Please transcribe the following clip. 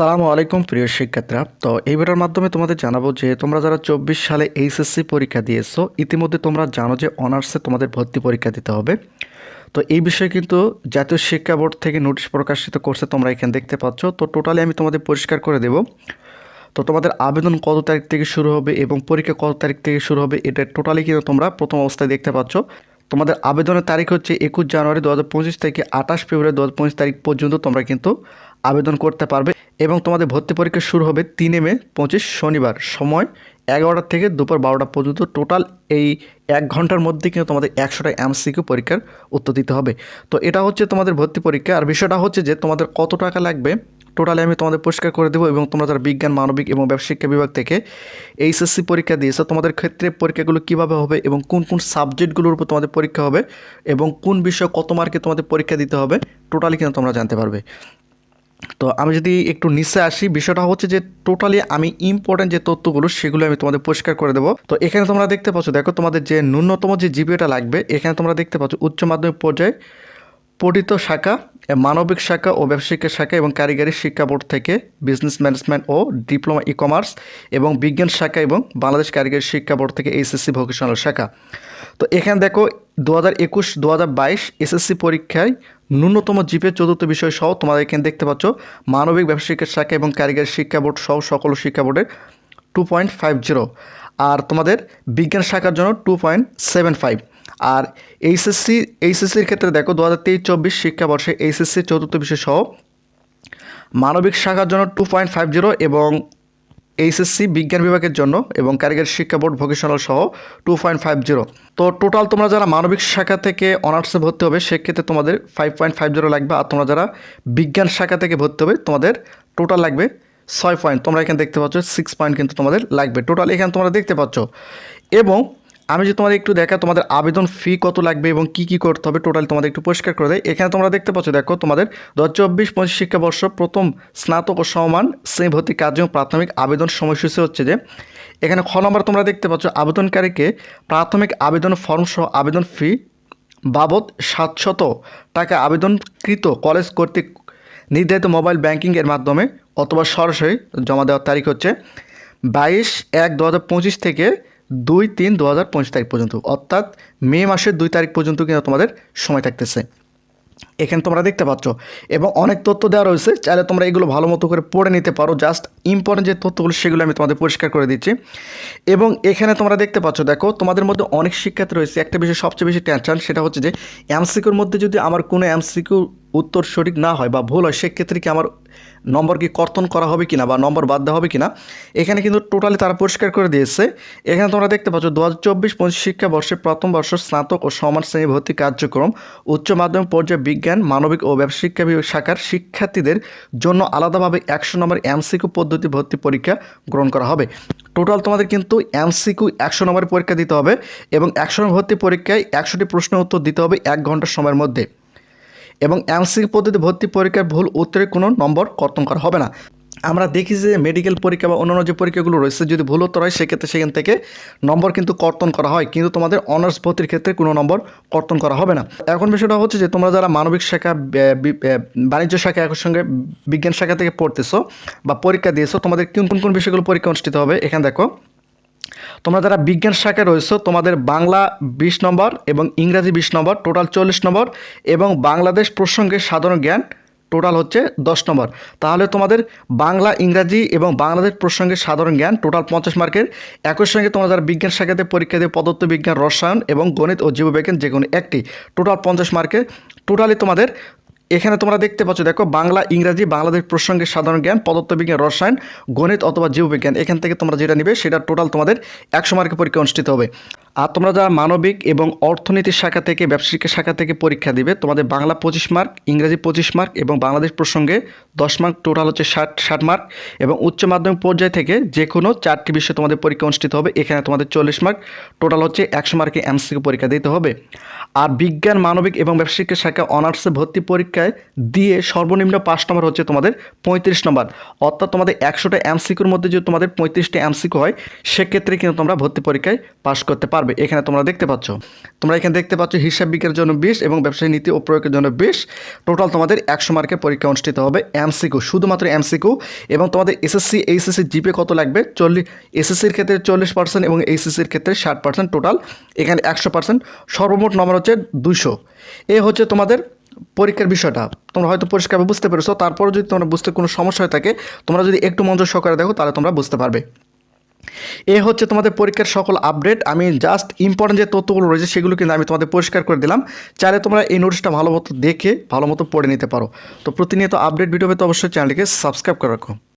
আসসালামু আলাইকুম প্রিয় শিক্ষার্থীরা। তো এই ভিডিওর মাধ্যমে তোমাদের জানাব যে তোমরা যারা চব্বিশ সালে এইচএসসি পরীক্ষা দিয়েছ, ইতিমধ্যে তোমরা জানো যে অনার্সে তোমাদের ভর্তি পরীক্ষা দিতে হবে। তো এই বিষয়ে কিন্তু জাতীয় শিক্ষা বোর্ড থেকে নোটিশ প্রকাশিত করছে তোমরা এখানে দেখতে পাচ্ছ। তো টোটালি আমি তোমাদের পরিষ্কার করে দেব। তো তোমাদের আবেদন কত তারিখ থেকে শুরু হবে এবং পরীক্ষা কত তারিখ থেকে শুরু হবে, এটা টোটালি কিন্তু তোমরা প্রথম অবস্থায় দেখতে পাচ্ছ। তোমাদের আবেদনের তারিখ হচ্ছে একুশ জানুয়ারি দু হাজার পঁচিশ থেকে আঠাশ ফেব্রুয়ারি দু হাজার পঁচিশ তারিখ পর্যন্ত তোমরা কিন্তু আবেদন করতে পারবে। এবং তোমাদের ভর্তি পরীক্ষা শুরু হবে তিনে মে, পঁচিশ শনিবার। সময় এগারোটা থেকে দুপুর বারোটা পর্যন্ত। টোটাল এই এক ঘণ্টার মধ্যে কিন্তু তোমাদের একশোটা এমসিকিউ পরীক্ষার উত্তর দিতে হবে। তো এটা হচ্ছে তোমাদের ভর্তি পরীক্ষা। আর বিষয়টা হচ্ছে যে তোমাদের কত টাকা লাগবে? টোটালি আমি তোমাদের পরিষ্কার করে দেবো এবং তোমরা যারা বিজ্ঞান, মানবিক এবং ব্যবসায়িক বিভাগ থেকে এইচএসসি পরীক্ষা দিয়েছ, তোমাদের ক্ষেত্রে পরীক্ষাগুলো কীভাবে হবে এবং কোন কোন সাবজেক্টগুলোর উপর তোমাদের পরীক্ষা হবে এবং কোন বিষয়ে কত মার্কে তোমাদের পরীক্ষা দিতে হবে টোটালি কিন্তু তোমরা জানতে পারবে। তো আমি যদি একটু নিচে আসি, বিষয়টা হচ্ছে যে টোটালি আমি ইম্পর্টেন্ট যে তথ্যগুলো সেগুলো আমি তোমাদের পরিষ্কার করে দেবো। তো এখানে তোমরা দেখতে পাচ্ছ, দেখো তোমাদের যে ন্যূনতম যে জিপিএটা লাগবে, এখানে তোমরা দেখতে পাচ্ছ উচ্চ মাধ্যমিক পর্যায়ে পঠিত শাখা মানবিক শাখা ও ব্যবসায়িক শাখা এবং কারিগরি শিক্ষা বোর্ড থেকে বিজনেস ম্যানেজমেন্ট ও ডিপ্লোমা ই কমার্স এবং বিজ্ঞান শাখা এবং বাংলাদেশ কারিগরি শিক্ষা বোর্ড থেকে এইচএসসি ভোকেশনাল শাখা। তো এখানে দেখো দু হাজার একুশ দু হাজার বাইশ এসএসসি পরীক্ষায় ন্যূনতম জিপে চতুর্থ বিষয় সহ তোমাদের এখানে দেখতে পাচ্ছ মানবিক ব্যবসায়িক শাখা এবং কারিগরি শিক্ষা বোর্ড সহ সকল শিক্ষা বোর্ডের টু পয়েন্ট ফাইভ জিরো আর তোমাদের বিজ্ঞান শাখার জন্য টু পয়েন্ট সেভেন ফাইভ আর এইচএসসি, এইচএসসির ক্ষেত্রে দেখো দু হাজার তেইশ, চব্বিশ শিক্ষাবর্ষে এইচএসসি চতুর্থ বিষয় সহ মানবিক শাখার জন্য টু পয়েন্ট ফাইভ জিরো এবং এইচএসসি বিজ্ঞান বিভাগের জন্য এবং কারিগরি শিক্ষা বোর্ড ভোকেশনাল সহ টু পয়েন্ট ফাইভ জিরো তো টোটাল তোমরা যারা মানবিক শাখা থেকে অনার্সে ভর্তি হবে, সেক্ষেত্রে তোমাদের ফাইভ পয়েন্ট ফাইভ জিরো লাগবে। আর তোমরা যারা বিজ্ঞান শাখা থেকে ভর্তি হবে, তোমাদের টোটাল লাগবে ছয় পয়েন্ট তোমরা এখানে দেখতে পাচ্ছ সিক্স পয়েন্ট কিন্তু তোমাদের লাগবে। টোটাল এখানে তোমরা দেখতে পাচ্ছ। এবং আমি যে তোমাদের একটু দেখা, তোমাদের আবেদন ফি কত লাগবে এবং কি কি করতে হবে টোটাল তোমাদের একটু পরিষ্কার করে দেয় এখানে তোমরা দেখতে পাচ্ছ, দেখো, তোমাদের দু হাজার চব্বিশ, পঁচিশ শিক্ষাবর্ষ প্রথম স্নাতক ও সমান শ্রেণি ভর্তি কার্যক্রম প্রাথমিক আবেদন সময়সূচি হচ্ছে যে, এখানে খ নম্বর তোমরা দেখতে পাচ্ছ, আবেদনকারীকে প্রাথমিক আবেদন ফর্ম সহ আবেদন ফি বাবদ সাতশত টাকা আবেদনকৃত কলেজ কর্তৃক নির্ধারিত মোবাইল ব্যাংকিংয়ের মাধ্যমে অথবা সরাসরি জমা দেওয়ার তারিখ হচ্ছে বাইশ এক দু থেকে দুই তিন দু হাজার তারিখ পর্যন্ত। অর্থাৎ মে মাসের দুই তারিখ পর্যন্ত কিন্তু তোমাদের সময় থাকতেছে। এখানে তোমরা দেখতে পাচ্ছ, এবং অনেক তথ্য দেওয়া রয়েছে। চাইলে তোমরা এগুলো ভালো মতো করে পড়ে নিতে পারো। জাস্ট ইম্পর্টেন্ট যে তথ্যগুলো, সেগুলো আমি তোমাদের পরিষ্কার করে দিচ্ছি। এবং এখানে তোমরা দেখতে পাচ্ছ, দেখো, তোমাদের মধ্যে অনেক শিক্ষার্থী রয়েছে। একটা বিষয় সবচেয়ে বেশি টেনশন সেটা হচ্ছে যে এমসিকিউর মধ্যে যদি আমার কোনো এমসিকিউ উত্তর সঠিক না হয় বা ভুল হয়, সেক্ষেত্রে কি আমার নম্বর কি কর্তন করা হবে কিনা বা নম্বর বাদ দেওয়া হবে কিনা, এখানে কিন্তু টোটালি তারা পরিষ্কার করে দিয়েছে। এখানে তোমরা দেখতে পাচ্ছ দু হাজার চব্বিশ পঁচিশ শিক্ষাবর্ষে প্রথম বর্ষ স্নাতক ও সমান শ্রেণি ভর্তি কার্যক্রম, উচ্চ মাধ্যমিক পর্যায়ে বিজ্ঞান, মানবিক ও ব্যবসা শিক্ষা শাখার শিক্ষার্থীদের জন্য আলাদাভাবে একশো নম্বর এমসিকিউ পদ্ধতি ভর্তি পরীক্ষা গ্রহণ করা হবে। টোটাল তোমাদের কিন্তু এমসিকিউ একশো নম্বরের পরীক্ষা দিতে হবে এবং একশো নম্বর ভর্তি পরীক্ষায় একশোটি প্রশ্নের উত্তর দিতে হবে এক ঘণ্টার সময়ের মধ্যে। এবং এমসিকিউ পদ্ধতি ভর্তি পরীক্ষার ভুল উত্তরে কোনো নম্বর কর্তন করা হবে না। আমরা দেখি যে মেডিকেল পরীক্ষা বা অন্যান্য যে পরীক্ষাগুলো রয়েছে, যদি ভুল উত্তর হয়, সেক্ষেত্রে সেখান থেকে নম্বর কিন্তু কর্তন করা হয়। কিন্তু তোমাদের অনার্স ভর্তির ক্ষেত্রে কোনো নম্বর কর্তন করা হবে না। এখন বিষয়টা হচ্ছে যে, তোমরা যারা মানবিক শাখা বাণিজ্য শাখা একর সঙ্গে বিজ্ঞান শাখা থেকে পড়তেছো বা পরীক্ষা দিয়েছ, তোমাদের কোন কোন বিষয়গুলো পরীক্ষা অনুষ্ঠিত হবে? এখানে দেখো। তোমরা যারা বিজ্ঞান শাখায় রয়েছো, তোমাদের বাংলা বিশ নম্বর এবং ইংরাজি বিশ নম্বর, টোটাল চল্লিশ নম্বর এবং বাংলাদেশ প্রসঙ্গে সাধারণ জ্ঞান টোটাল হচ্ছে দশ নম্বর। তাহলে তোমাদের বাংলা, ইংরাজি এবং বাংলাদেশ প্রসঙ্গে সাধারণ জ্ঞান টোটাল পঞ্চাশ মার্কের। একই সঙ্গে তোমরা যারা বিজ্ঞান শাখাতে পরীক্ষা দিয়ে পদার্থ বিজ্ঞান, রসায়ন এবং গণিত ও জীববিজ্ঞান যে কোনো একটি টোটাল পঞ্চাশ মার্কের টোটালি তোমাদের এখানে তোমরা দেখতে পাচ্ছ, দেখো, বাংলা, ইংরাজি, বাংলাদেশ প্রসঙ্গে সাধারণ জ্ঞান, পদার্থবিজ্ঞান, রসায়ন, গণিত অথবা জীববিজ্ঞান। এখান থেকে তোমরা যেটা নিবে, সেটা টোটাল তোমাদের একশো মার্কের পরীক্ষা অনুষ্ঠিত হবে। আর তোমরা যারা মানবিক এবং অর্থনীতির শাখা থেকে, ব্যবসায়িক শাখা থেকে পরীক্ষা দিবে, তোমাদের বাংলা পঁচিশ মার্ক, ইংরাজি পঁচিশ মার্ক এবং বাংলাদেশ প্রসঙ্গে দশ মার্ক টোটাল হচ্ছে ষাট ষাট মার্ক এবং উচ্চ মাধ্যমিক পর্যায় থেকে যে কোনো চারটি বিষয়ে তোমাদের পরীক্ষা অনুষ্ঠিত হবে। এখানে তোমাদের চল্লিশ মার্ক, টোটাল হচ্ছে একশো মার্কে এমসিকে পরীক্ষা দিতে হবে। আর বিজ্ঞান, মানবিক এবং ব্যবসায়িক শাখা অনার্সে ভর্তি পরীক্ষায় দিয়ে সর্বনিম্ন পাঁচ নম্বর হচ্ছে তোমাদের পঁয়ত্রিশ নম্বর। অর্থাৎ তোমাদের একশোটা এমসিকুর মধ্যে যদি তোমাদের পঁয়ত্রিশটা এমসিকু হয়, সেক্ষেত্রে কিন্তু তোমরা ভর্তি পরীক্ষায় পাশ করতে পারবে, এখানে তোমরা দেখতে পাচ্ছ। তোমরা এখানে দেখতে পাচ্ছ হিসাব বিজ্ঞানের জন্য বিশ এবং ব্যবসায়ী নীতি ও প্রয়োগের জন্য বিশ। টোটাল তোমাদের একশো মার্কের পরীক্ষা অনুষ্ঠিত হবে এমসিকিউ শুধুমাত্র এমসিকিউ এবং তোমাদের এসএসসি এইচএসসি জিপে কত লাগবে? চল্লিশ। এসএসসির ক্ষেত্রে চল্লিশ পার্সেন্ট এবং এইচএসসির ক্ষেত্রে ষাট পার্সেন্ট টোটাল এখানে একশো পার্সেন্ট সর্বমোট নম্বর হচ্ছে দুশো এ হচ্ছে তোমাদের পরীক্ষার বিষয়টা। তোমরা হয়তো পরিষ্কারভাবে বুঝতে পেরেছ। তারপর যদি তোমরা বুঝতে কোনো সমস্যা হয়ে থাকে, তোমরা যদি একটু মনোযোগ সহকারে দেখো, তাহলে তোমরা বুঝতে পারবে। এ হচ্ছে তোমাদের পরীক্ষার সকল আপডেট আমি জাস্ট ইম্পর্টেন্ট যে তথ্যগুলো রয়েছে সেগুলো কিন্তু আমি তোমাদের পরিষ্কার করে দিলাম। চাইলে তোমরা এই নোটিশটা ভালো মতো দেখে, ভালো মতো পড়ে নিতে পারো। তো প্রতিনিয়ত আপডেট ভিডিও পেতে অবশ্যই চ্যানেলটিকে সাবস্ক্রাইব করে রাখো।